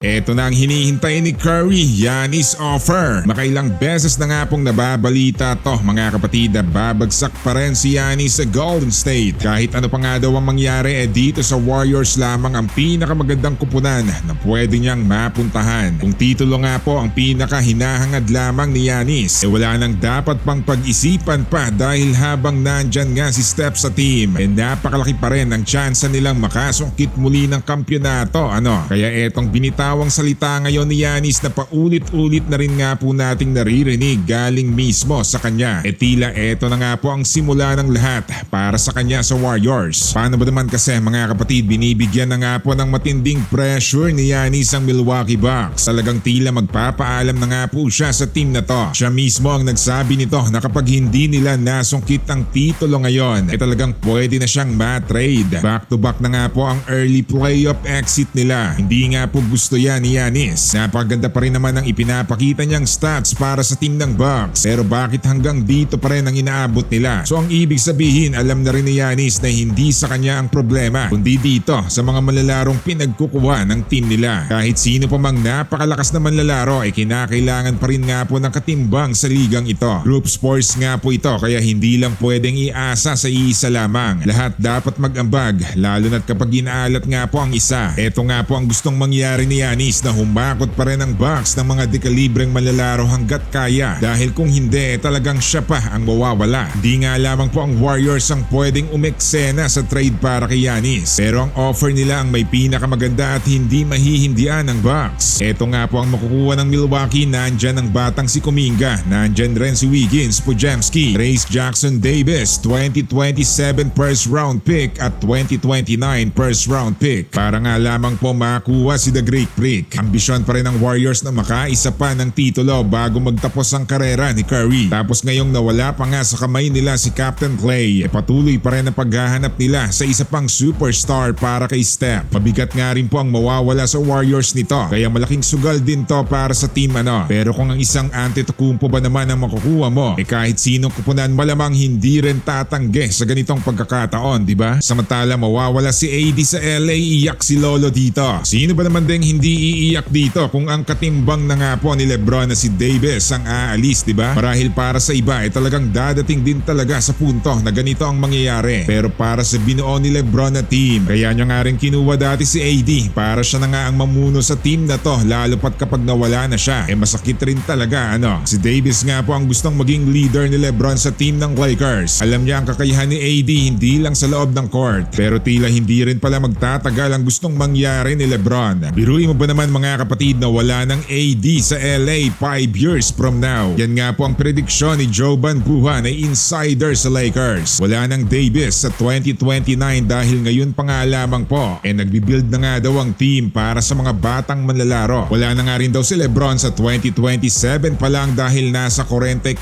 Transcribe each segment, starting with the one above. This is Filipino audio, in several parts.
Ito na ang hinihintay ni Curry, Yanis offer. Makailang beses na nga pong nababalita to mga kapatid na babagsak pa rin si Yanis sa Golden State. Kahit ano pa nga daw ang mangyari eh dito sa Warriors lamang ang pinakamagandang kupunan na pwede niyang mapuntahan. Kung titulo nga po ang pinaka hinahangad lamang ni Yanis, eh wala nang dapat pang pag-isipan pa dahil habang nandyan nga si Steph sa team, eh napakalaki pa rin ang tsansa nilang makasungkit muli ng kampyonato. Ano? Kaya etong binitawang salita ngayon ni Yanis na paulit-ulit na rin nga po nating naririnig galing mismo sa kanya. E tila eto na nga po ang simula ng lahat para sa kanya sa Warriors. Paano ba naman kasi mga kapatid binibigyan na nga po ng matinding pressure ni Yanis ang Milwaukee Bucks. Talagang tila magpapaalam na nga po siya sa team na to. Siya mismo ang nagsabi nito na kapag hindi nila nasungkit ang titulo ngayon, ay talagang pwede na siyang ma-trade. Back to back na nga po ang early playoff exit nila. Hindi nga po gusto yan ni Yanis. Napakaganda pa rin naman ang ipinapakita niyang stats para sa team ng Bucks. Pero bakit hanggang dito pa rin ang inaabot nila? So ang ibig sabihin, alam na rin ni Yanis na hindi sa kanya ang problema, kundi dito sa mga malalarong pinagkukuha ng team nila. Kahit sino pa mang napakalakas na manlalaro ay kinakailangan pa rin nga po ng katimbang sa ligang ito. Group sports nga po ito kaya hindi lang pwedeng iasa sa iisa lamang. Lahat dapat mag-ambag lalo na't kapag inaalat nga po ang isa. Ito nga po ang gustong mangyari ni na humakot pa rin ang box ng mga dekalibreng malalaro hanggat kaya. Dahil kung hindi talagang siya pa ang mawawala. Di nga lamang po ang Warriors ang pwedeng umeksena sa trade para kay Yanis. Pero ang offer nila ang may pinakamaganda at hindi mahihindian ng Bucks. Ito nga po ang makukuha ng Milwaukee. Nandyan ang batang si Kuminga, nandyan rin si Wiggins, Pujamski, Race Jackson Davis, 2027 first round pick at 2029 first round pick. Para nga lamang po makuha si The Great Freak. Ambisyon pa rin ng Warriors na makaisa pa ng titulo bago magtapos ang karera ni Curry. Tapos ngayong nawala pa nga sa kamay nila si Captain Clay, e patuloy pa rin ang paghahanap nila sa isa pang superstar para kay Steph. Mabigat nga rin po ang mawawala sa Warriors nito kaya malaking sugal din to para sa team ano. Pero kung ang isang Antetokounmpo ba naman ang makukuha mo, eh kahit sinong kupunan malamang hindi rin tatanggi sa ganitong pagkakataon, di ba? Samantala mawawala si AD sa LA, iyak si Lolo dito. Sino ba naman ding hindi iiyak dito kung ang katimbang na nga po ni Lebron na si Davis ang aalis, di ba? Marahil para sa iba ay talagang dadating din talaga sa punto na ganito ang mangyayari. Pero para sa binuo ni Lebron na team, kaya niya nga rin kinuha dati si AD para siya na nga ang mamuno sa team na to lalo pat kapag nawala na siya. Eh masakit rin talaga ano. Si Davis nga po ang gustong maging leader ni Lebron sa team ng Lakers. Alam niya ang kakayahan ni AD hindi lang sa loob ng court. Pero tila hindi rin pala magtatagal ang gustong mangyari ni Lebron. Biruin mo ba naman mga kapatid na wala ng AD sa LA 5 years from now? Yan nga po ang prediksyon ni Joban Buha na insider sa Lakers. Wala ng Davis sa 2029 dahil ngayon pa nga lamang po eh nagbibuild na nga daw ang team para sa mga batang manlalaro. Wala na nga rin daw si Lebron sa 2027 pa lang dahil nasa 44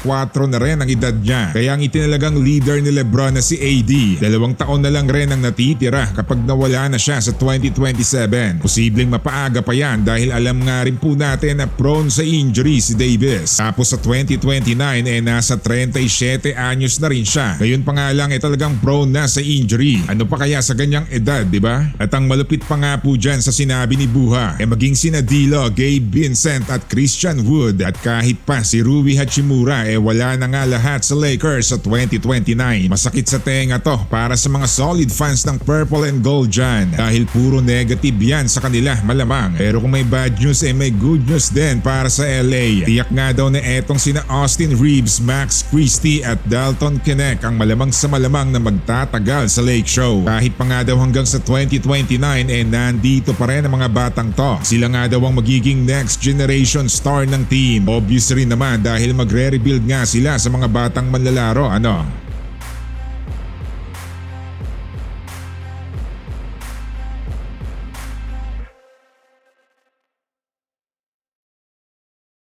na rin ang edad niya. Kaya ang itinalagang leader ni Lebron na si AD, dalawang taon na lang rin ang natitira kapag nawala na siya sa 2027. Posibleng mapaaga pa yan dahil alam nga rin po natin na prone sa injury si Davis. Tapos sa 2029 eh nasa 37 anyos na rin siya. Ngayon pa nga lang eh talagang prone na sa injury. Ano pa kaya sa ganyang edad, di ba? At ang malupit pa nga po dyan sa sinabi ni Buha, eh maging sina Dilo, Gabe Vincent at Christian Wood at kahit pa si Rui Hachimura eh wala na nga lahat sa Lakers sa 2029. Masakit sa tenga to para sa mga solid fans ng Purple and Gold dyan dahil puro negative yan sa kanila malamang. Pero kung may bad news eh may good news din para sa LA. Tiyak nga daw na etong sina Austin Reeves, Max Christie at Dalton Kinect ang malamang sa malamang na magtatagal sa Lake Show. Kahit pa nga daw hanggang sa 2029 eh nandito pa rin ang mga batang to. Sila nga daw ang magiging next generation star ng team. Obvious rin naman dahil magre-rebuild nga sila sa mga batang manlalaro ano.